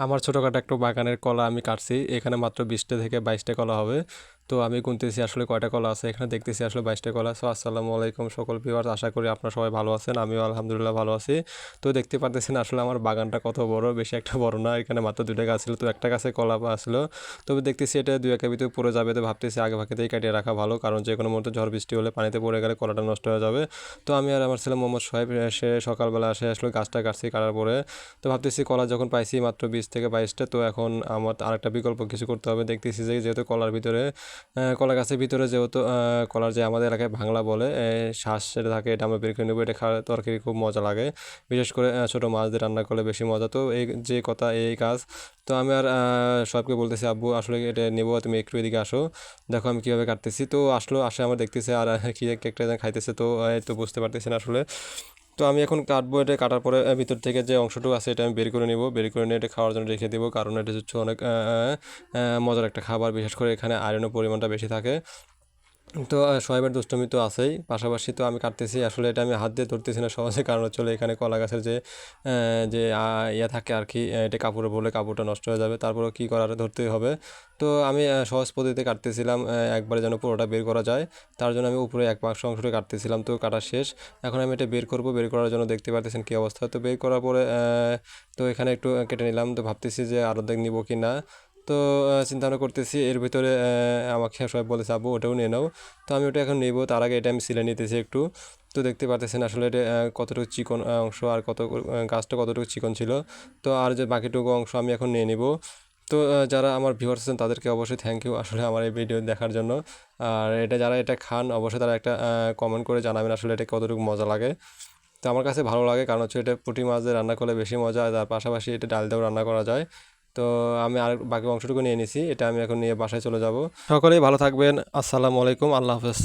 আমার ছোটোখাটো একটু বাগানের কলা আমি কাটছি এখানে মাত্র বিশটা থেকে বাইশটা কলা হবে। তো আমি গুনতেছি, আসলে কয়টা কলা আছে? এখানে দেখতেছি আসলে বাইশটা কলা। সো, আসসালামু আলাইকুম সকল ভিউয়ার্স আশা করি আপনারা সবাই ভালো আছেন। আমিও আলহামদুলিল্লাহ ভালো আছি। তো দেখতে পারতেছেন আসলে আমার বাগানটা কত বড়। বেশি একটা বড় না, এখানে মাত্র দুটা গাছ ছিল। তো একটা গাছে কলা আসলো তবে দেখতেছি এটা দুই একের ভিতরে পড়ে যাবে। তো ভাবতেছি আগে ভাগেতেই কাটিয়ে রাখা ভালো। কারণ যে কোনো মুহূর্তে ঝড় বৃষ্টি হলে পানিতে পড়ে গেলে কলাটা নষ্ট হয়ে যাবে। তো আমি আর আমার ছেলে মোহাম্মদ সোহেব এসে সকালবেলা আসে আসলে গাছটা কাটছি কাটার পরে। তো ভাবতেছি কলা যখন পাইছি মাত্র বিশ থেকে বাইশটা। তো এখন আমার আরেকটা বিকল্প কিছু করতে হবে। দেখতেছি যে যেহেতু কলার ভিতরে কলা গাছের ভিতরে যেহেতু কলার যে আমাদের এলাকায় ভাংলা বলে শ্বাস যেটা থাকে এটা আমরা বের করে নেব। এটা খাওয়ার তরকারি খুব মজা লাগে। বিশেষ করে ছোটো মাছ দিয়ে রান্না করলে বেশি মজা। তো এই যে কথা, এই কাজ। তো আমি আর সবকে বলতেছি, আব্বু, আসলে এটা নেব, তুমি একটু এদিকে আসো। দেখো আমি কীভাবে কাটতেছি। তো আসলো, আসে আমার দেখতেছে আর কি একটা খাইতেছে। তো তো বুঝতে পারতেছি না আসলে। তো আমি এখন কাটবো এটা, কাটার পরে ভিতর থেকে যে অংশটুকু আছে এটা আমি বের করে নেব। বের করে নিয়ে এটা খাওয়ার জন্য রেখে দেবো, কারণ এটা হচ্ছে অনেক মজার একটা খাবার। বিশেষ করে এখানে আয়রনের পরিমাণটা বেশি থাকে। তো সোহেবের দুষ্টমি তো আছেই। পাশাপাশি তো আমি কাটতেছি। আসলে এটা আমি হাত দিয়ে ধরতেছি না সহজে, কারণ হচ্ছে এখানে কলা গাছের যে যে ইয়ে থাকে আর কি এটা কাপড়ে বলে কাপড়টা নষ্ট হয়ে যাবে। তারপরেও কী করার ধরতেই হবে। তো আমি সহজ পদ্ধতিতে কাটতেছিলাম একবারে যেন পুরোটা বের করা যায়। তার জন্য আমি উপরে এক বাক্স অংশটা কাটতেছিলাম। তো কাটা শেষ। এখন আমি এটা বের করব। বের করার জন্য দেখতে পারতেছেন কী অবস্থা। তো বের করার পরে তো এখানে একটু কেটে নিলাম। তো ভাবতেছি যে আরও দেখ নিব কি না। তো চিন্তা ভাবনা করতেছি, এর ভিতরে আমাকে সবাই বলেছে, আব্বু, ওটাও নিয়ে নাও। তো আমি ওটা এখন নেব। তার আগে এটা আমি সিলে নিতেছি একটু। তো দেখতে পারতেছেন আসলে এটা কতটুকু চিকন অংশ আর কত গাছটা কতটুকু চিকন ছিল। তো আর যে বাকিটুকু অংশ আমি এখন নিয়ে নিব। তো যারা আমার ভিউয়ার্স আছেন, তাদেরকে অবশ্যই থ্যাংক ইউ আসলে আমার এই ভিডিও দেখার জন্য। আর এটা যারা এটা খান, অবশ্যই তারা একটা কমেন্ট করে জানাবেন আসলে এটা কতটুকু মজা লাগে। তো আমার কাছে ভালো লাগে, কারণ হচ্ছে এটা পুঁটি মাছ দিয়ে রান্না করলে বেশি মজা তার পাশাপাশি এটা ডাল দিয়েও রান্না করা যায়। তো আমি আর বাকি অংশটুকু নিয়ে নিছি, এটা আমি এখন নিয়ে বাসায় চলে যাব। সকলেই ভালো থাকবেন, আসসালামু আলাইকুম, আল্লাহ হাফেজ।